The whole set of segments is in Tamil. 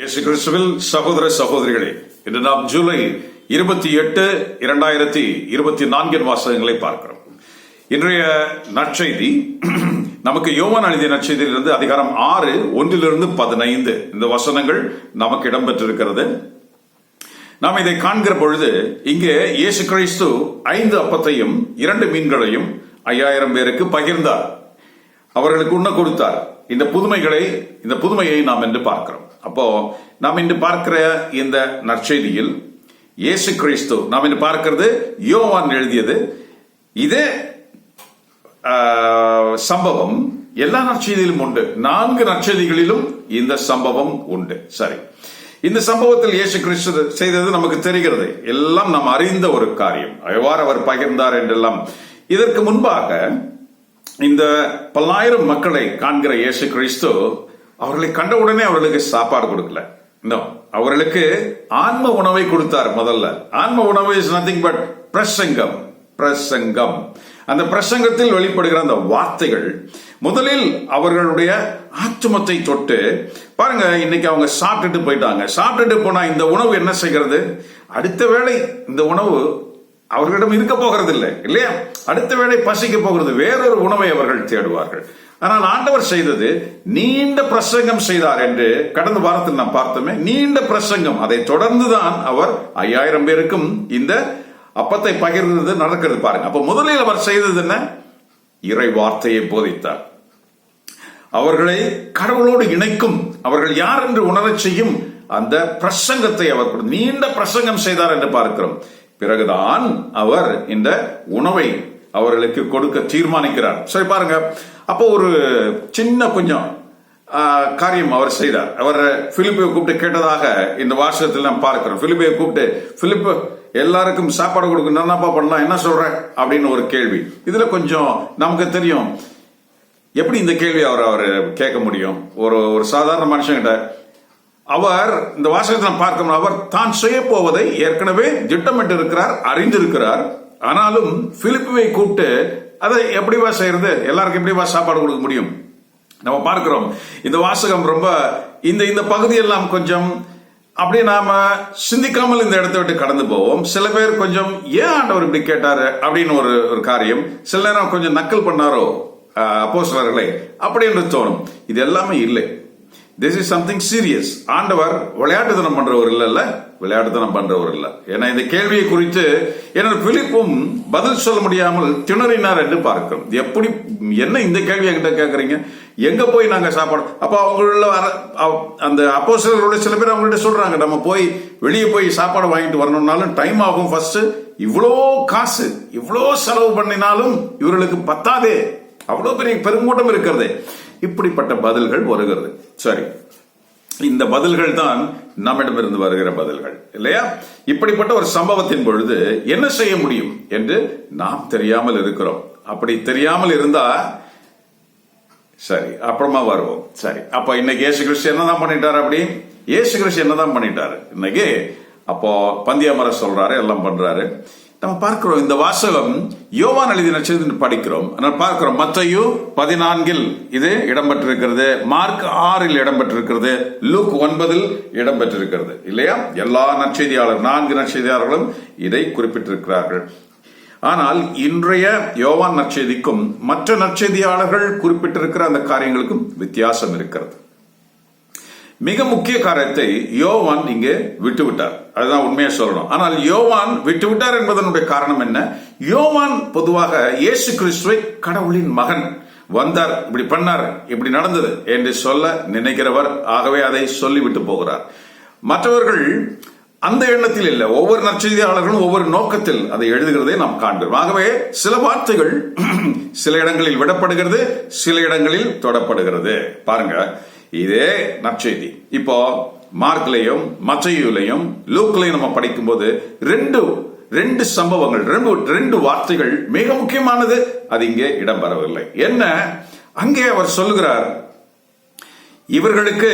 இயேசு கிறிஸ்துவில் சகோதர சகோதரிகளே இன்று நாம் ஜூலை இருபத்தி எட்டு இரண்டாயிரத்தி இருபத்தி நான்கின் வாசகங்களை பார்க்கிறோம். இன்றைய நற்செய்தி நமக்கு யோவான் எழுதிய நற்செய்தியிலிருந்து அதிகாரம் ஆறு ஒன்றிலிருந்து பதினைந்து இந்த வசனங்கள் நமக்கு இடம்பெற்றிருக்கிறது. நாம் இதை காண்கிற பொழுது இங்கே இயேசு கிறிஸ்து ஐந்து அப்பத்தையும் இரண்டு மீன்களையும் ஐயாயிரம் பேருக்கு பகிர்ந்தார். அவர்களுக்கு உண்ண கொடுத்தார். இந்த புதுமைகளை இந்த புதுமையை நாம் என்று பார்க்கிறோம். அப்போ நாம் இன்று பார்க்கிற இந்த நற்செய்தியில் இயேசு கிறிஸ்து நாம் இன்று பார்க்கிறது யோவான் எழுதியது. இதே சம்பவம் எல்லா நற்செய்தியிலும் உண்டு. நான்கு நற்செய்திகளிலும் இந்த சம்பவம் உண்டு. சரி. இந்த சம்பவத்தில் இயேசு கிறிஸ்து செய்தது நமக்கு தெரிகிறது. எல்லாம் நாம் அறிந்த ஒரு காரியம். எவ்வாறு அவர் பகிர்ந்தார் என்றெல்லாம். இதற்கு முன்பாக இந்த பல்லாயிரம் மக்களை காண்கிற இயேசு கிறிஸ்து அவர்களை கண்டவுடனே அவர்களுக்கு சாப்பாடு கொடுக்கல. No. அவர்களுக்கு ஆன்ம உணவை கொடுத்தார் முதல்ல. ஆன்ம உணவு இஸ் நத்திங் பட் பிரசங்கம். பிரசங்கம். அந்த பிரசங்கத்தில் வெளிப்படுகிற அந்த வார்த்தைகள் முதலில் அவர்களுடைய ஆத்துமத்தை தொட்டு பாருங்க இன்னைக்கு அவங்க சாப்பிட்டுட்டு போயிட்டாங்க. சாப்பிட்டுட்டு போனா இந்த உணவு என்ன செய்கிறது? அடுத்த வேளை இந்த உணவு அவர்களிடம் இருக்க போகிறது இல்லை இல்லையா? அடுத்த வேளை பசிக்க போகிறது வேறொரு உணவை அவர்கள் தேடுவார்கள். ஆனால் ஆண்டவர் செய்தது நீண்ட பிரசங்கம் செய்தார் என்று கடந்த வாரத்தில் நாம் பார்த்தோமே நீண்ட பிரசங்கம். அதை தொடர்ந்துதான் அவர் ஐயாயிரம் பேருக்கும் இந்த அப்பத்தை பகிர்ந்தது நடக்கிறது பாருங்க. அப்ப முதலில் அவர் செய்தது என்ன? இறை வார்த்தையை போதித்தார். அவர்களை கடவுளோடு இணைக்கும் அவர்கள் யார் என்று உணரச் செய்யும் அந்த பிரசங்கத்தை அவர் நீண்ட பிரசங்கம் செய்தார் என்று பார்க்கிறோம். பிறகுதான் அவர் இந்த உணவை அவர்களுக்கு கொடுக்க தீர்மானிக்கிறார். சரி பாருங்க. அப்போ ஒரு சின்ன கொஞ்சம் காரியம் அவர் செய்தார். அவர் பிலிப்பை கூப்பிட்டு கேட்டதாக இந்த வாசகத்தில் நாம் பார்க்கிறோம். பிலிப்பை கூப்பிட்டு பிலிப்பு எல்லாருக்கும் சாப்பாடு கொடுக்க என்னப்பா பண்ணலாம் என்ன சொல்ற? அப்படின்னு ஒரு கேள்வி. இதுல கொஞ்சம் நமக்கு தெரியும். எப்படி இந்த கேள்வி அவர் அவர் கேட்க முடியும்? ஒரு ஒரு சாதாரண மனுஷங்கிட்ட அவர் இந்த வாசகத்தை நாம் பார்க்கணும் அவர் தான் செய்ய போவதை ஏற்கனவே திட்டமிட்டு இருக்கிறார் அறிந்திருக்கிறார். ஆனாலும் பிலிப்புவை கூப்பிட்டு அதை எப்படிவா செய்யறது? எல்லாருக்கும் எப்படிவா சாப்பாடு கொடுக்க முடியும்? நம்ம பார்க்கிறோம். இந்த வாசகம் ரொம்ப இந்த இந்த பகுதியெல்லாம் கொஞ்சம் அப்படியே நாம சிந்திக்காமல் இந்த இடத்தை விட்டு கடந்து போவோம். சில பேர் கொஞ்சம் ஏன் ஆண்டவர் இப்படி கேட்டாரு? அப்படின்னு ஒரு ஒரு காரியம். சில நேரம் கொஞ்சம் நக்கல் பண்ணாரோ அப்போ அப்படி என்று தோணும். இது எல்லாமே இல்லை. திஸ் இஸ் சம்திங் சீரியஸ் ஆண்டவர் விளையாட்டுத்தனம் பண்றவர் இல்லைல்ல? விளையாட்டுத்தனம் பண்றவர் இல்ல. ஏன்னா இந்த கேள்வியை குறித்து என்னோட பிலிப்பும் பதில் சொல்ல முடியாமல் திணறினார் என்று பார்க்கிறோம். எப்படி என்ன இந்த கேள்வி என்கிட்ட கேட்குறீங்க? எங்க போய் நாங்க சாப்பாடு? அப்ப அவங்களுள்ள வர அந்த அப்போ சில பேர் அவங்கள்ட்ட சொல்றாங்க நம்ம போய் வெளியே போய் சாப்பாடு வாங்கிட்டு வரணும்னாலும் டைம் ஆகும் ஃபர்ஸ்ட் இவ்வளோ காசு இவ்வளோ செலவு பண்ணினாலும் இவர்களுக்கு பத்தாதே. அவ்வளோ பெரிய பெருங்கூட்டம் இருக்கிறது. இப்படிப்பட்ட பதில்கள் வருகிறது. சரி. இந்த பதில்கள் தான் நம்மிடமிருந்து வருகிற பதில்கள் இல்லையா? இப்படிப்பட்ட ஒரு சம்பவத்தின் பொழுது என்ன செய்ய முடியும் என்று நாம் தெரியாமல் இருக்கிறோம். அப்படி தெரியாமல் இருந்தா சரி அப்புறமா வருவோம். சரி. அப்ப இன்னைக்கு ஏசு கிறிஸ்து என்னதான் பண்ணிட்டாரு அப்படி? ஏசு கிறிஸ்து என்னதான் பண்ணிட்டாரு? இன்னைக்கு அப்போ பந்தியமர சொல்றாரு எல்லாம் பண்றாரு. நம்ம பார்க்கிறோம் இந்த வாசகம் யோவான் எழுதின செய்தி படிக்கிறோம். அதனால் பார்க்கிறோம். மத்தையு பதினான்கில் இது இடம்பெற்றிருக்கிறது. மார்க் ஆறில் இடம்பெற்றிருக்கிறது. லூக் ஒன்பதில் இடம்பெற்றிருக்கிறது. இல்லையா? எல்லா நற்செய்தியாளர் நான்கு நற்செய்தியாளர்களும் இதை குறிப்பிட்டிருக்கிறார்கள். ஆனால் இன்றைய யோவான் நற்செய்திக்கும் மற்ற நற்செய்தியாளர்கள் குறிப்பிட்டிருக்கிற அந்த காரியங்களுக்கும் வித்தியாசம் இருக்கிறது. மிக முக்கிய காரியத்தை யோவான் இங்கே விட்டுவிட்டார். அதுதான் உண்மையா சொல்லணும். ஆனால் யோவான் விட்டுவிட்டார் என்பதனுடைய காரணம் என்ன? யோவான் பொதுவாக இயேசு கிறிஸ்துவை கடவுளின் மகன் வந்தார். இப்படி பண்ணார். இப்படி நடந்தது என்று சொல்ல நினைக்கிறவர் ஆகவே அதை சொல்லிவிட்டு போகிறார். மற்றவர்கள் அந்த எண்ணத்தில் இல்லை. ஒவ்வொரு நற்செய்தியாளர்களும் ஒவ்வொரு நோக்கத்தில் அதை எழுதுகிறதை நாம் காண்கிறோம் ஆகவே சில வார்த்தைகள் சில இடங்களில் விடப்படுகிறது சில இடங்களில் தொடப்படுகிறது. பாருங்க. இதே நற்செய்தி. இப்போ மார்க்லையும் மச்சையுலையும் லூக்லையும் நம்ம படிக்கும்போது ரெண்டு ரெண்டு சம்பவங்கள் ரெண்டு ரெண்டு வார்த்தைகள் மிக முக்கியமானது. அது இங்கே இடம்பெறவில்லை என்ன? அங்கே அவர் சொல்லுகிறார் இவர்களுக்கு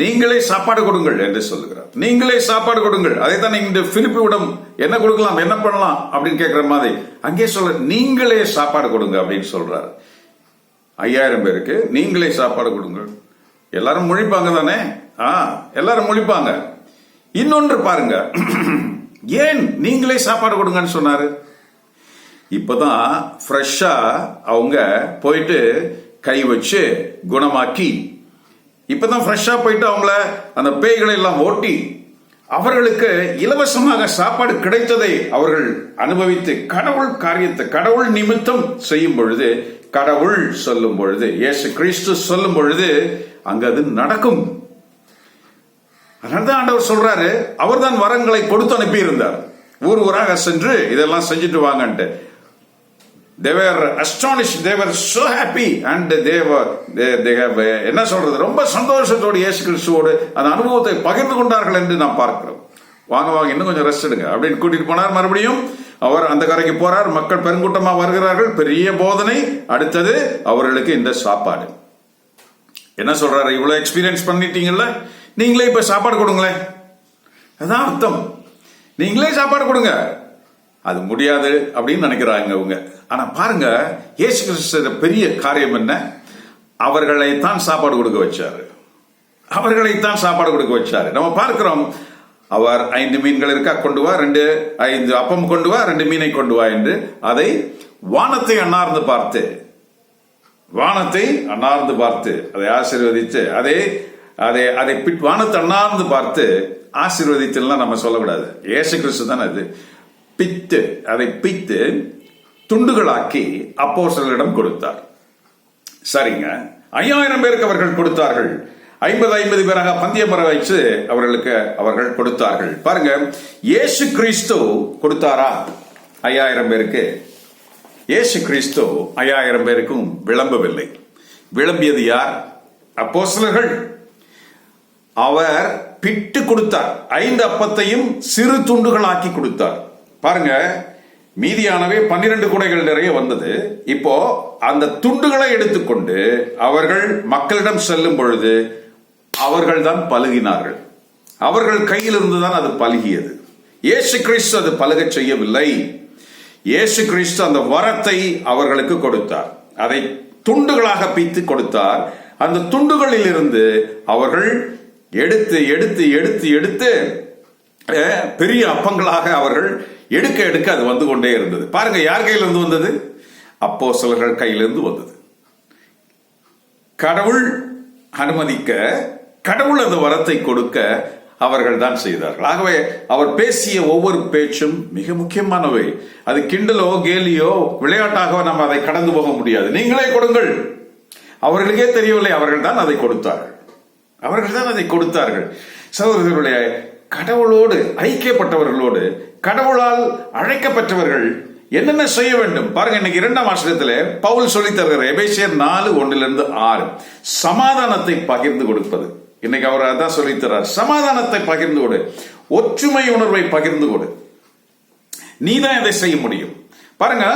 நீங்களே சாப்பாடு கொடுங்கள் என்று சொல்லுகிறார். நீங்களே சாப்பாடு கொடுங்கள். அதைத்தான் இந்த பிலிப்பிவிடம் என்ன கொடுக்கலாம் என்ன பண்ணலாம்? அப்படின்னு கேட்கிற மாதிரி. அங்கே சொல்ல நீங்களே சாப்பாடு கொடுங்க அப்படின்னு சொல்றாரு. ஐயாயிரம் பேருக்கு நீங்களே சாப்பாடு கொடுங்கள். எல்லாரும் முழிப்பாங்க தானே? ஆ எல்லாரும் முழிப்பாங்க. இன்னொன்று பாருங்க. ஏன் நீங்களே சாப்பாடு கொடுங்கன்னு சொன்னாரு? இப்பதான் ஃப்ரெஷ்ஷா அவங்க போயிட்டு கை வச்சு குணமாக்கி இப்பதான் ஃப்ரெஷ்ஷா போயிட்டு அவங்கள அந்த பேய்களை எல்லாம் ஓட்டி அவர்களுக்கு இலவசமாக சாப்பாடு கிடைத்ததை அவர்கள் அனுபவித்து கடவுள் காரியத்தை கடவுள் நிமித்தம் செய்யும் பொழுது கடவுள் சொல்லும் பொழுது இயேசு கிறிஸ்து சொல்லும் பொழுது அங்க அது நடக்கும். அதனால்தான் ஆண்டவர் சொல்றாரு அவர்தான் வரங்களை கொடுத்து அனுப்பி இருந்தார் ஊர் ஊராக சென்று இதெல்லாம் செஞ்சுட்டு வாங்கன்ட்டு. தேவர் were தேவர் சோ ஹாப்பி அண்ட் தேவர் என்ன சொல்றது ரொம்ப சந்தோஷத்தோடு இயேசு கிறிஸ்துவோடு அந்த அனுபவத்தை பகிர்ந்து கொண்டார்கள் என்று நாம் பார்க்கிறோம். வாங்க வாங்க இன்னும் கொஞ்சம் ரெஸ்ட் எடுங்க. அப்படின்னு கூட்டிட்டு போனார் மறுபடியும். அவர் அந்த கரைக்கு போறார். மக்கள் பெருங்கூட்டமாக வருகிறார்கள். பெரிய போதனை. அடுத்தது அவர்களுக்கு இந்த சாப்பாடு. என்ன சொல்றாரு? இவ்வளவு எக்ஸ்பீரியன்ஸ் பண்ணிட்டீங்கல்ல? நீங்களே இப்ப சாப்பாடு கொடுங்களேன். அதான் அர்த்தம். நீங்களே சாப்பாடு கொடுங்க. அது முடியாது அப்படின்னு நினைக்கிறாங்க அவங்க ஆனா பாருங்க இயேசு கிறிஸ்து பெரிய காரியம் என்ன? அவர்களை தான் சாப்பாடு கொடுக்க வச்சாரு. அவர்களை தான் சாப்பாடு கொடுக்க வச்சாரு. நம்ம பார்க்கிறோம் அவர் ஐந்து மீன்கள் இருக்கா? கொண்டு வா. ரெண்டு ஐந்து அப்பம் கொண்டு வா. ரெண்டு மீனை கொண்டு வா என்று அதை வானத்தை அண்ணார்ந்து பார்த்து வானத்தை அண்ணார்ந்து பார்த்து அதை ஆசீர்வதித்து அதை அதை அதை பிட் வானத்தை அண்ணார்ந்து பார்த்து ஆசீர்வதித்துலாம் நம்ம சொல்லக்கூடாது. இயேசு கிறிஸ்து தானே அது. பித்து அதை பித்து துண்டுகளாக்கி அப்போஸ்தலரிடம் கொடுத்தார். சரிங்க. ஐயாயிரம் பேருக்கு அவர்கள் கொடுத்தார்கள். ஐம்பது ஐம்பது பேராக பந்தயம் பெற வச்சு அவர்களுக்கு அவர்கள் கொடுத்தார்கள். பாருங்க இயேசு கிறிஸ்து கொடுத்தாரா? ஐயாயிரம் பேருக்கு. இயேசு கிறிஸ்து ஐயாயிரம் பேருக்கும் விளம்பவில்லை. விளம்பியது யார்? அப்போஸ்தலர்கள். அவர் பிட்டு கொடுத்தார். ஐந்து அப்பத்தையும் சிறு துண்டுகளாக்கி கொடுத்தார். பாருங்க மீதியானவே பன்னிரண்டு குடைகள் நிறைய வந்தது. இப்போ அந்த துண்டுகளை எடுத்துக்கொண்டு அவர்கள் மக்களிடம் செல்லும் பொழுது அவர்கள் தான் பழுகினார்கள். அவர்கள் கையில் இருந்துதான் அது பழுகியது. இயேசு கிறிஸ்து அது பழுக செய்யவில்லை. இயேசு கிறிஸ்து அந்த வரத்தை அவர்களுக்கு கொடுத்தார். அதை துண்டுகளாக பித்து கொடுத்தார். அந்த துண்டுகளில் இருந்து அவர்கள் எடுத்து எடுத்து எடுத்து எடுத்து பெரிய அப்பங்களாக அவர்கள் எடுக்க எடுக்க அது வந்து கொண்டே இருந்தது. பாருங்க யார் கையிலிருந்து வந்தது? அப்போ சிலர்கள் கையிலிருந்து வந்தது. கடவுள் அனுமதிக்க கடவுள் அந்த வரத்தை கொடுக்க அவர்கள் தான் செய்தார்கள். ஆகவே அவர் பேசிய ஒவ்வொரு பேச்சும் மிக முக்கியமானவை. அது கிண்டலோ கேலியோ விளையாட்டாக நம்ம அதை கடந்து போக முடியாது. நீங்களே கொடுங்கள். அவர்களுக்கே தெரியவில்லை அவர்கள் தான் அதை கொடுத்தார்கள். அவர்கள் தான் அதை கொடுத்தார்கள். சகோதரர்களுடைய கடவுளோடு ஐக்கியப்பட்டவர்களோடு கடவுளால் அழைக்கப்பட்டவர்கள் என்னென்ன செய்ய வேண்டும்? பாருங்க இன்னைக்கு இரண்டாம் ஆசிரியத்துல பவுல் சொல்லி தருகிற எபேசியர் நாலு ஒன்றிலிருந்து ஆறு. சமாதானத்தை பகிர்ந்து கொடுப்பது. இன்னைக்கு அவர் அதான் சொல்லி தரார் சமாதானத்தை பகிர்ந்து கொடு. ஒற்றுமை உணர்வை பகிர்ந்து கொடு. நீ தான் இதை செய்ய முடியும். பாருங்க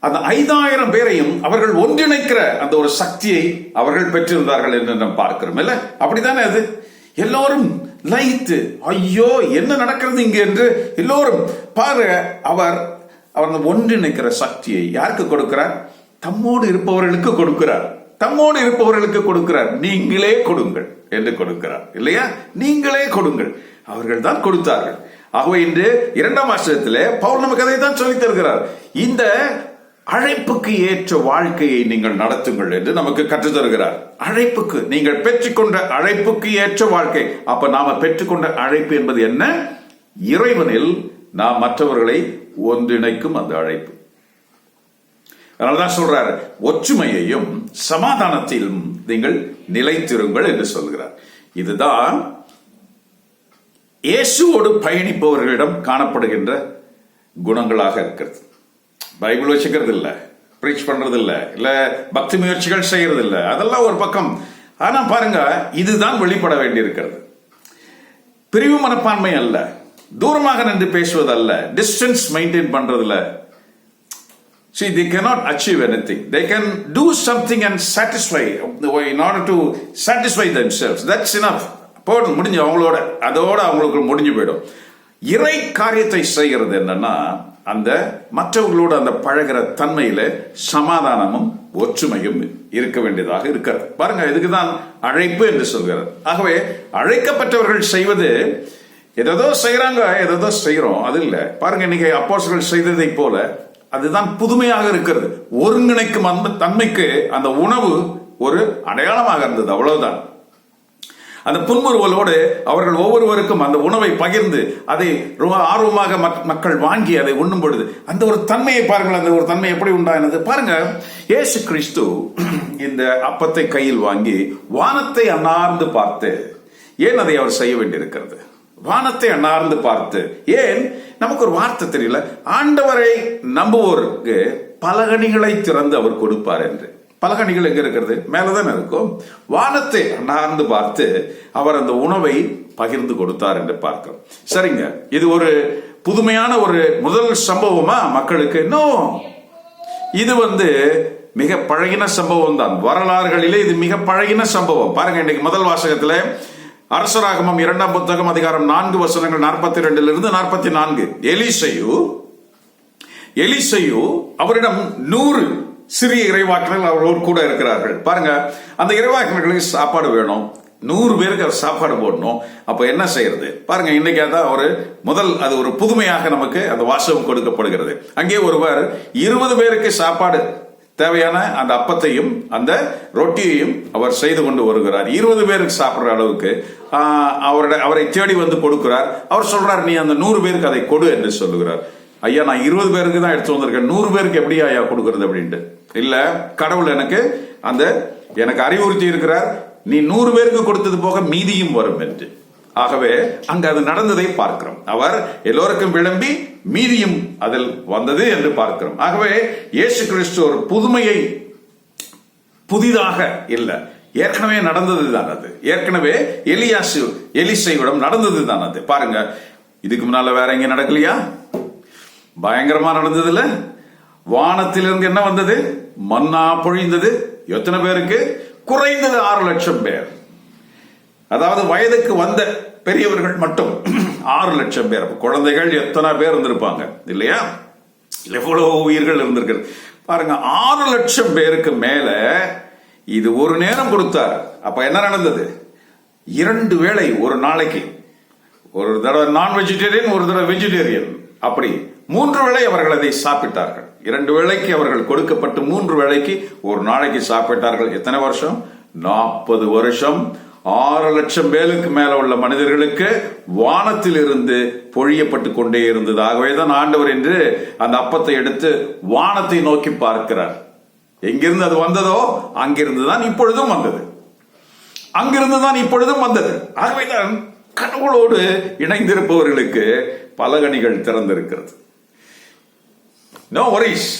அந்த ஐந்தாயிரம் பேரையும் அவர்கள் ஒன்றிணைக்கிற அந்த ஒரு சக்தியை அவர்கள் பெற்றிருந்தார்கள் என்று நாம் பார்க்கிறோம். இல்ல? அப்படித்தானே அது? எல்லோரும் லயித்து ஐயோ என்ன நடக்கிறது இங்க? என்று எல்லோரும் பாரு அவர் அவர் அந்த ஒன்றிணைக்கிற சக்தியை யாருக்கு கொடுக்கிறார்? தம்மோடு இருப்பவர்களுக்கு கொடுக்கிறார். தம்மோடு இருப்பவர்களுக்கு கொடுக்கிறார். நீங்களே கொடுங்கள் என்று கொடுக்கிறார். இல்லையா? நீங்களே கொடுங்கள். அவர்கள் தான் கொடுத்தார்கள். ஆகவே இன்று இரண்டாம் ஆசிரியத்தில் பவுல் நமக்கு அதை தான் சொல்லித் தருகிறார். இந்த அழைப்புக்கு ஏற்ற வாழ்க்கையை நீங்கள் நடத்துங்கள் என்று நமக்கு கற்றுத்தருகிறார் அழைப்புக்கு நீங்கள் பெற்றுக்கொண்ட அழைப்புக்கு ஏற்ற வாழ்க்கை. அப்ப நாம பெற்றுக்கொண்ட அழைப்பு என்பது என்ன? இறைவனில் நாம் மற்றவர்களை ஒன்றிணைக்கும் அந்த அழைப்பு. அதனாலதான் சொல்றார் ஒற்றுமையையும் சமாதானத்திலும் நீங்கள் நிலைத்திருங்கள் என்று சொல்கிறார். இதுதான் இயேசுவோடு பயணிப்பவர்களிடம் காணப்படுகின்ற குணங்களாக இருக்கிறது. பைபிள் வச்சுக்கிறது இல்லை ப்ரீச் பண்றது இல்லை இல்லை பக்தி முயற்சிகள் செய்யறது இல்லை அதெல்லாம் ஒரு பக்கம். ஆனா பாருங்க இதுதான் வெளிப்பட வேண்டியிருக்கிறது. பிரிவு மனப்பான்மை அல்ல தூரமாக நின்று பேசுவது அல்ல டிஸ்டன்ஸ் மெயின்டைன் பண்றதுல See, they cannot achieve anything. They can do something and satisfy in order to satisfy themselves. That's enough. போதும் முடிஞ்சு அவங்களோட அதோட அவங்களுக்கு முடிஞ்சு போயிடும் இறை காரியத்தை செய்கிறது என்னன்னா அந்த மற்றவர்களோடு அந்த பழகிற தன்மையில சமாதானமும் ஒற்றுமையும் இருக்க வேண்டியதாக இருக்கிறது பாருங்க இதுக்குதான் அழைப்பு என்று சொல்கிறது ஆகவே அழைக்கப்பட்டவர்கள் செய்வது எதோ செய்யறாங்க எதோ செய்யறோம் அது இல்லை பாருங்க இன்னைக்கு அப்போசர்கள் செய்ததை போல அதுதான் புதுமையாக இருக்கிறது. ஒருங்கிணைக்கும் அந்த தன்மைக்கு அந்த உணவு ஒரு அடையாளமாக இருந்தது. அவ்வளவுதான். அந்த புன்முறுவலோடு அவர்கள் ஒவ்வொருவருக்கும் அந்த உணவை பகிர்ந்து அதை ரொம்ப ஆர்வமாக மக்- மக்கள் வாங்கி அதை உண்ணும் பொழுது அந்த ஒரு தன்மையை பாருங்கள். அந்த ஒரு தன்மை எப்படி உண்டானது? பாருங்க. ஏசு கிறிஸ்து இந்த அப்பத்தை கையில் வாங்கி வானத்தை அன்னார்ந்து பார்த்து ஏன் அதை அவர் செய்ய வேண்டியிருக்கிறது? வானத்தை அண்ணார்ந்து பார்த்து. ஏன்? நமக்கு ஒரு வார்த்தை தெரியல. ஆண்டவரை நம்புவோருக்கு பலகணிகளை திறந்து அவர் கொடுப்பார் என்று. பலகணிகள் எங்க இருக்கிறது? மேலதானே இருக்கும். வானத்தை அண்ணார்ந்து பார்த்து அவர் அந்த உணவை பகிர்ந்து கொடுத்தார் என்று பார்க்கிறோம். சரிங்க. இது ஒரு புதுமையான ஒரு முதல் சம்பவமா மக்களுக்கு? இன்னும் இது வந்து மிக பழகின சம்பவம் தான் வரலாறுகளிலே இது மிக பழகின சம்பவம். பாருங்க இன்னைக்கு முதல் வாசகத்துல அரசராகமம் இரண்டாம் புத்தகம் அதிகாரம் நான்கு வசனங்கள் நாற்பத்தி ரெண்டுல இருந்து நாற்பத்தி நான்கு எலிசையு எலிசையு அவரிடம் நூறு சிறிய இறைவாக்கினர்கள் அவர்களோடு கூட இருக்கிறார்கள். பாருங்க அந்த இறைவாக்கினர்களுக்கு சாப்பாடு வேணும். நூறு பேருக்கு அவர் சாப்பாடு போடணும். அப்ப என்ன செய்யறது? பாருங்க இன்னைக்கு அதான் ஒரு முதல் அது ஒரு புதுமையாக நமக்கு அந்த வாசகம் கொடுக்கப்படுகிறது. அங்கே ஒருவர் இருபது பேருக்கு சாப்பாடு தேவையான அந்த அப்பத்தையும் அந்த ரொட்டியையும் அவர் செய்து கொண்டு வருகிறார். இருபது பேருக்கு சாப்பிடுற அளவுக்கு அவருடைய அவரை தேடி வந்து கொடுக்கிறார். அவர் சொல்றார் நீ அந்த நூறு பேருக்கு அதை கொடு என்று சொல்லுகிறார். ஐயா நான் இருபது பேருக்கு தான் எடுத்து வந்திருக்கேன். நூறு பேருக்கு எப்படி ஐயா கொடுக்கறது? அப்படின்ட்டு. இல்ல கடவுள் எனக்கு அந்த எனக்கு அறிவுறுத்தி இருக்கிறார். நீ நூறு பேருக்கு கொடுத்தது போக மீதியும் வரும் என்று. ஆகவே அங்கு அது நடந்ததை பார்க்கிறோம். அவர் எல்லோருக்கும் விளம்பி மீதியும் அதில் வந்தது என்று பார்க்கிறோம். ஆகவே இயேசு கிறிஸ்து ஒரு புதுமையை புதிதாக இல்லை. ஏற்கனவே நடந்தது தான் அது. ஏற்கனவே எலியாசு எலிசைவிடம் நடந்தது தான் அது. பாருங்க இதுக்கு முன்னால வேற எங்க நடக்கலையா? பயங்கரமா நடந்தது இல்ல வானத்திலிருந்து என்ன வந்தது? மன்னா பொழிந்தது. எத்தனை பேருக்கு? குறைந்தது ஆறு லட்சம் பேர். அதாவது வயதுக்கு வந்த பெரியவர்கள் மட்டும். ஆறு லட்சம் பேர். குழந்தைகள் எத்தனை பேர் இருந்திருப்பாங்க? இல்லையா? எவ்வளவு உயிர்கள் இருந்திருக்கு பாருங்க ஆறு லட்சம் பேருக்கு மேல இது ஒரு நேரம் கொடுத்தார். அப்ப என்ன நடந்தது? இரண்டு வேளை ஒரு நாளைக்கு. ஒரு தடவை நான் வெஜிடேரியன் ஒரு தடவை வெஜிடேரியன் அப்படி மூன்று வேளை அவர்கள் அதை சாப்பிட்டார்கள். இரண்டு வேளைக்கு அவர்கள் கொடுக்கப்பட்டு மூன்று வேளைக்கு ஒரு நாளைக்கு சாப்பிட்டார்கள். எத்தனை வருஷம்? நாற்பது வருஷம். ஆறு லட்சம் பேருக்கு மேல உள்ள மனிதர்களுக்கு வானத்தில் இருந்து பொழியப்பட்டு கொண்டே இருந்தது. ஆகவே தான் ஆண்டவர் என்று அந்த அப்பத்தை எடுத்து வானத்தை நோக்கி பார்க்கிறார். எங்கிருந்து அது வந்ததோ அங்கிருந்து தான் இப்பொழுதும் வந்தது. அங்கிருந்து தான் இப்பொழுதும் வந்தது. ஆகவேதான் கடவுளோடு இணைந்திருப்பவர்களுக்கு பலகணிகள் திறந்திருக்கிறது. நோ வரிஸ்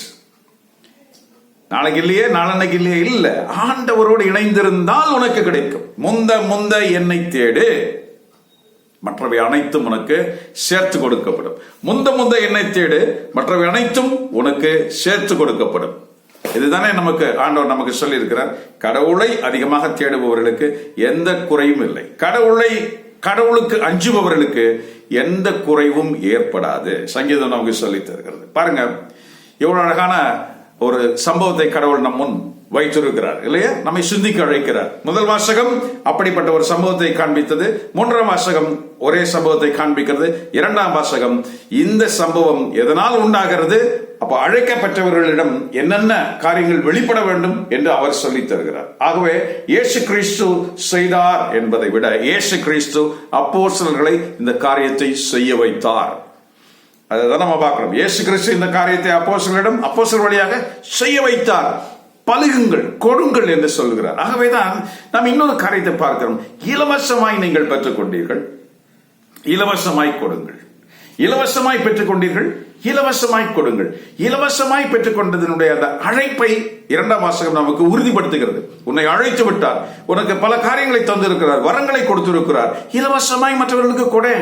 நாளைக்கு இல்லையே நாளன்னைக்கு இல்லையே? இல்ல. ஆண்டவரோடு இணைந்திருந்தால் உனக்கு கிடைக்கும். முந்த முந்த என்னை தேடு. மற்றவை அனைத்தும் உனக்கு சேர்த்து கொடுக்கப்படும். முந்த முந்த என்னை தேடு. மற்றவை அனைத்தும் உனக்கு சேர்த்து கொடுக்கப்படும். இதுதானே நமக்கு ஆண்டவர் நமக்கு சொல்லி இருக்கிறார் கடவுளை அதிகமாக தேடுபவர்களுக்கு எந்த குறையும் இல்லை. கடவுளை கடவுளுக்கு அஞ்சுபவர்களுக்கு எந்த குறைவும் ஏற்படாது. சங்கீதம் நமக்கு சொல்லி தருகிறது பாருங்க இவ்வளவு அழகான ஒரு சம்பவத்தை கடவுள் நம் முன் வைத்திருக்கிறார் இல்லையா? நம்மை சிந்திக்க அழைக்கிறார். முதல் வாசகம் அப்படிப்பட்ட ஒரு சம்பவத்தை காண்பித்தது. மூன்றாம் வாசகம் ஒரே சம்பவத்தை காண்பிக்கிறது. இரண்டாம் வாசகம் இந்த சம்பவம் எதனால் உண்டாகிறது? அப்ப அழைக்கப்பட்டவர்களிடம் என்னென்ன காரியங்கள் வெளிப்பட வேண்டும் என்று அவர் சொல்லித் தருகிறார். ஆகவே இயேசு கிறிஸ்து செய்தார் என்பதை விட இயேசு கிறிஸ்து அப்போஸ்தலர்களை இந்த காரியத்தை செய்ய வைத்தார். அதுதான் நம்ம பார்க்கிறோம். இயேசு கிறிஸ்து இந்த காரியத்தை அப்போசர்களிடம் அப்போசர் வழியாக செய்ய வைத்தார். பழுகுங்கள் கொடுங்கள் என்று சொல்கிறார் ஆகவேதான் நாம் இன்னொரு காரியத்தை பார்க்கிறோம். இலவசமாய் நீங்கள் பெற்றுக் கொண்டீர்கள் இலவசமாய் கொடுங்கள். இலவசமாய் பெற்றுக் கொண்டீர்கள் இலவசமாய் கொடுங்கள். இலவசமாய் பெற்றுக் கொண்டதனுடைய அந்த அழைப்பை இரண்டாம் வாசகம் நமக்கு உறுதிப்படுத்துகிறது. உன்னை அழைத்து விட்டார். உனக்கு பல காரியங்களை தந்திருக்கிறார். வரங்களை கொடுத்திருக்கிறார். இலவசமாய் மற்றவர்களுக்கு கொடு.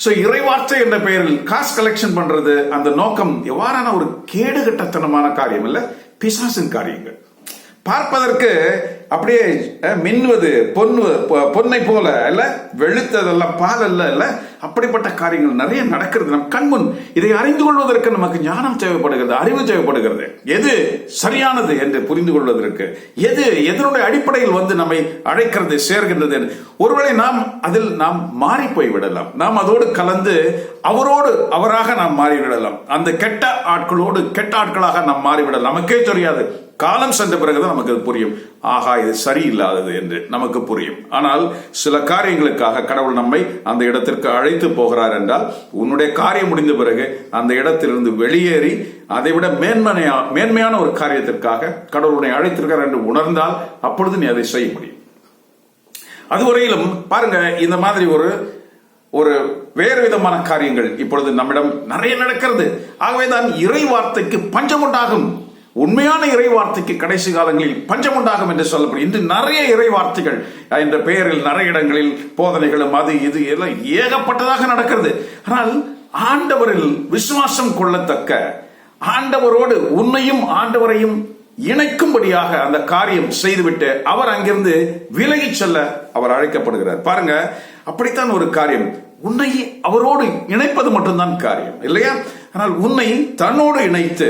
ஸோ இறைவார்த்தை என்ற பெயரில் காசு கலெக்ஷன் பண்றது அந்த நோக்கம் எவ்வாறான ஒரு கேடுகட்டத்தனமான காரியம் இல்ல பிசாசின் காரியங்கள். பார்ப்பதற்கு அப்படியே மின்வது மின்னுவது பொன்னு பொன்னை போல இல்ல வெளுத்ததெல்லாம் பால் அல்ல இல்ல அப்படிப்பட்ட காரியங்கள் நிறைய நடக்கிறது. நம் கண்முன் இதை அறிந்து கொள்வதற்கு நமக்கு ஞானம் தேவைப்படுகிறது அறிவு தேவைப்படுகிறது. எது சரியானது என்று புரிந்து கொள்வதற்கு எது எதனுடைய அடிப்படையில் வந்து நம்மை அழைக்கிறது சேர்கின்றது என்று. ஒருவேளை நாம் அதில் நாம் மாறி போய் விடலாம். நாம் அதோடு கலந்து அவரோடு அவராக நாம் மாறிவிடலாம் அந்த கெட்ட ஆட்களோடு கெட்ட ஆட்களாக நாம் மாறிவிடலாம் நமக்கே தெரியாது. காலம் சென்ற பிறகுதான் நமக்கு அது புரியும். ஆகா இது சரியில்லாதது என்று நமக்கு புரியும். ஆனால் சில காரியங்களுக்காக கடவுள் நம்மை அந்த இடத்திற்கு அழைத்து போகிறார் என்றால் உன்னுடைய காரியம் முடிந்த பிறகு அந்த இடத்திலிருந்து வெளியேறி அதை விட மேன்மையா மேன்மையான ஒரு காரியத்திற்காக கடவுள் உன்னை அழைத்திருக்கிறார் என்று உணர்ந்தால் அப்பொழுது நீ அதை செய்ய முடியும். அதுவரையிலும் பாருங்க இந்த மாதிரி ஒரு ஒரு வேறு விதமான காரியங்கள் இப்பொழுது நம்மிடம் நிறைய நடக்கிறது. ஆகவே தான் இறை வார்த்தைக்கு பஞ்சம் உண்டாகும். உண்மையான இறை வார்த்தைக்கு கடைசி காலங்களில் பஞ்சம் உண்டாகும் என்று சொல்லப்படும். இன்று நிறைய இறை வார்த்தைகள் என்ற பெயரில் நிறைய இடங்களில் போதனைகளும் அது இது எல்லாம் ஏகப்பட்டதாக நடக்கிறது. ஆனால் ஆண்டவரில் விசுவாசம் கொள்ளத்தக்க ஆண்டவரோடு உன்னையும் ஆண்டவரையும் இணைக்கும்படியாக அந்த காரியம் செய்துவிட்டு அவர் அங்கிருந்து விலகி செல்ல அவர் அழைக்கப்படுகிறார். பாருங்க அப்படித்தான் ஒரு காரியம். உன்னை அவரோடு இணைப்பது மட்டும்தான் காரியம் இல்லையா? ஆனால் உன்னை தன்னோடு இணைத்து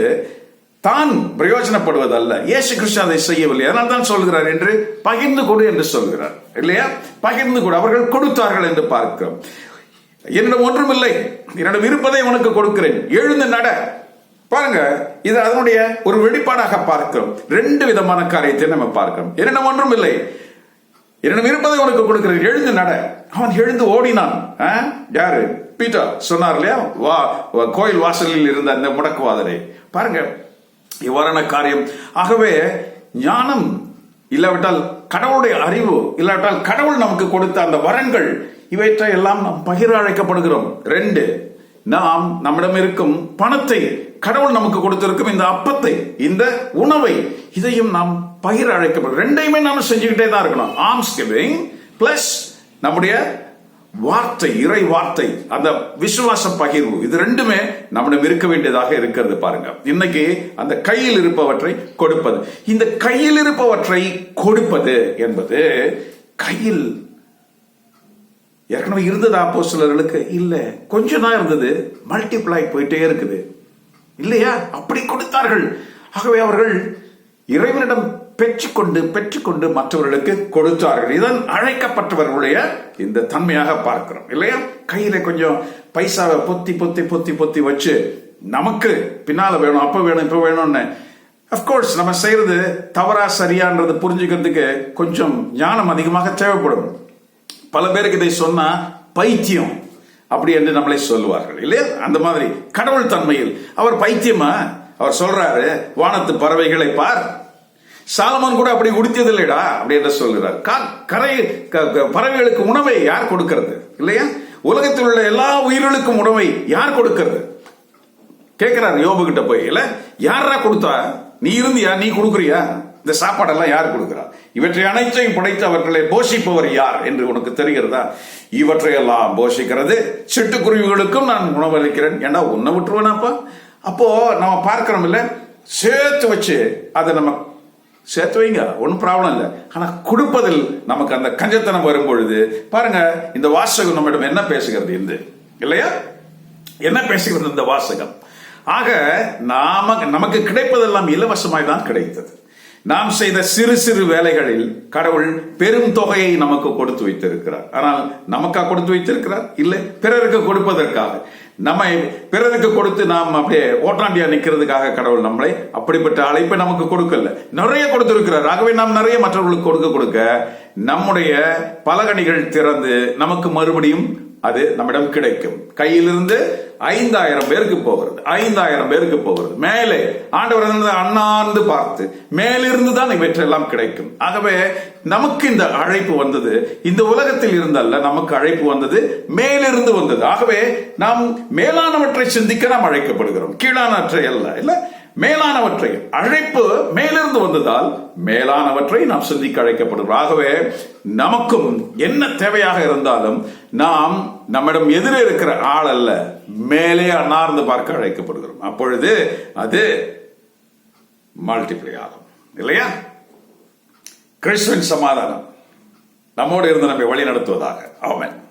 தான் பிரயோஜனப்படுவதல்ல. இயேசு கிறிஸ்து அதை செய்யவில்லை. அதனால் தான் சொல்கிறார் என்று பகிர்ந்து கொடு என்று சொல்கிறார் இல்லையா? பகிர்ந்து கொடு. அவர்கள் கொடுத்தார்கள் என்று பார்க்கிறோம். என்னிடம் ஒன்றுமில்லை. என்னிடம் இருப்பதை உனக்கு கொடுக்கிறேன். எழுந்து நட. பாருங்க இது அதனுடைய ஒரு வெளிப்பாடாக பார்க்கிறோம். ரெண்டு விதமான காரியத்தை நம்ம பார்க்கிறோம். என்னிடம் ஒன்றும் இல்லை என்னிடம் இருப்பதை உனக்கு கொடுக்கிறேன். எழுந்து நட. அவன் எழுந்து ஓடினான். ஆ? யாரு? பீட்டர். சொன்னார் இல்லையா? வா வா, கோயில் வாசலில் இருந்த அந்த முடக்குவாதரை. பாருங்க இவ்வாறான காரியம் ஆகவே ஞானம் இல்லாவிட்டால் கடவுளுடைய அறிவு இல்லாவிட்டால் கடவுள் நமக்கு கொடுத்த அந்த வரங்கள் இவற்றை எல்லாம் நாம் பகிர அழைக்கப்படுகிறோம் ரெண்டு நாம் நம்மிடம் இருக்கும் பணத்தை கடவுள் நமக்கு கொடுத்திருக்கும் இந்த அப்பத்தை இந்த உணவை இதையும் நாம் பகிர அழைக்கப்படும் ரெண்டையுமே நாம் செஞ்சுக்கிட்டே தான் இருக்கணும். ஆம்ஸ் கிவிங் பிளஸ் நம்முடைய வார்த்தை இறை வார்த்தை அந்த விசுவாச பகிர்வு இது ரெண்டுமே நம்மிடம் இருக்க வேண்டியதாக இருக்கிறது பாருங்க. இன்னைக்கு அந்த கையில் இருப்பவற்றை கொடுப்பது. இந்த கையில் இருப்பவற்றை கொடுப்பது என்பது கையில் ஏற்கனவே இருந்தது அப்போ சிலர்களுக்கு இல்ல. கொஞ்சம் தான் இருந்தது மல்டிப்ளை போயிட்டே இருக்குது. இல்லையா? அப்படி கொடுத்தார்கள். ஆகவே அவர்கள் இறைவனிடம் பெற்றுக்கொண்டு பெற்றுக்கொண்டு மற்றவர்களுக்கு கொடுத்தார்கள். இதன் அழைக்கப்பட்டவர்களுடைய இந்த தன்மையாக பார்க்கிறோம் இல்லையா? கையில கொஞ்சம் பைசாவை பொத்தி பொத்தி பொத்தி பொத்தி வச்சு நமக்கு பின்னால வேணும் அப்ப வேணும் இப்ப வேணும்னு. அப்கோர்ஸ் நம்ம செய்யறது தவறா சரியான்றது புரிஞ்சுக்கிறதுக்கு கொஞ்சம் ஞானம் அதிகமாக தேவைப்படும். பல பேருக்கு இதை சொன்னா பைத்தியம் அப்படி என்று நம்மளை சொல்லுவார்கள் இல்லையா? அந்த மாதிரி கடவுள் தன்மையில். அவர் பைத்தியமா? அவர் சொல்றாரு வானத்து பறவைகளை பார் சாலமான் கூட அப்படி உடுத்தியதில்லைடா அப்படி என்று சொல்கிறார். கா- கரை க- க- பறவைகளுக்கு உணவை யார் கொடுக்கிறது? இல்லையா? உலகத்தில் உள்ள எல்லா உயிர்களுக்கும் உணவை யார் கொடுக்கிறது? கேட்கிறார் யோபு கிட்ட போய் இல்ல யாரா கொடுத்தா? நீ இருந்தியா? நீ கொடுக்குறியா? இந்த சாப்பாடெல்லாம் யார் கொடுக்கிறா? இவற்றை அனைத்தையும் படைத்து அவர்களை போஷிப்பவர் யார்? என்று உனக்கு தெரிகிறதா? இவற்றையெல்லாம் போஷிக்கிறது சிட்டுக்குருவிகளுக்கும் நான் உணவளிக்கிறேன். ஏன்னா உன்னை விட்டுருவேனாப்பா? அப்போ நம்ம பார்க்கிறோம் இல்ல சேர்த்து வச்சு அதை நம்ம சேர்த்து வைங்க ஒன்றும் ப்ராப்ளம் இல்லை. ஆனால் கொடுப்பதில் நமக்கு அந்த கஞ்சத்தனம் வரும் பொழுது பாருங்க இந்த வாசகம் நம்மிடம் என்ன பேசுகிறது இந்த இல்லையா? என்ன பேசுகிறது இந்த வாசகம்? ஆக நாம நமக்கு கிடைப்பதெல்லாம் இலவசமாய் தான் கிடைத்தது. நாம் செய்த சிறு சிறு வேலைகளில் கடவுள் பெரும் தொகையை நமக்கு கொடுத்து வைத்திருக்கிறார். ஆனால் நமக்கா கொடுத்து வைத்திருக்கிறார்? இல்லை. பிறருக்கு கொடுப்பதற்காக. நம்மை பிறருக்கு கொடுத்து நாம் அப்படியே ஓட்டாண்டியா நிக்கிறதுக்காக கடவுள் நம்மளை அப்படிப்பட்ட அழைப்பை நமக்கு கொடுக்கல. நிறைய கொடுத்திருக்கிறார். ஆகவே நாம் நிறைய மற்றவர்களுக்கு கொடுக்க கொடுக்க நம்முடைய பலகணிகள் திறந்து நமக்கு மறுபடியும் அது நம்மிடம் கிடைக்கும். கையிலிருந்து ஐந்தாயிரம் பேருக்கு போகிறது. ஐந்தாயிரம் பேருக்கு போகிறது. மேலே ஆண்டவர் அண்ணாந்து பார்த்து மேலிருந்து தான் இவற்றெல்லாம் கிடைக்கும். ஆகவே நமக்கு இந்த அழைப்பு வந்தது இந்த உலகத்தில் இருந்தல்ல நமக்கு அழைப்பு வந்தது மேலிருந்து வந்தது. ஆகவே நாம் மேலானவற்றை சிந்திக்க நாம் அழைக்கப்படுகிறோம். கீழானவற்றை அல்ல இல்ல? மேலானவற்றை அழைப்பு மேலிருந்து வந்ததால் மேலானவற்றை நாம் சிந்திக்க அழைக்கப்படுகிறோம் ஆகவே நமக்கும் என்ன தேவையாக இருந்தாலும் நாம் நம்மிடம் எதிரே இருக்கிற ஆள் அல்ல மேலே அண்ணார்ந்து பார்க்க அழைக்கப்படுகிறோம். அப்பொழுது அது மல்டிப்ளை ஆகும். இல்லையா? கிறிஸ்துவின் சமாதானம் நம்மோடு இருந்து நம்மை வழி நடத்துவதாக அவன்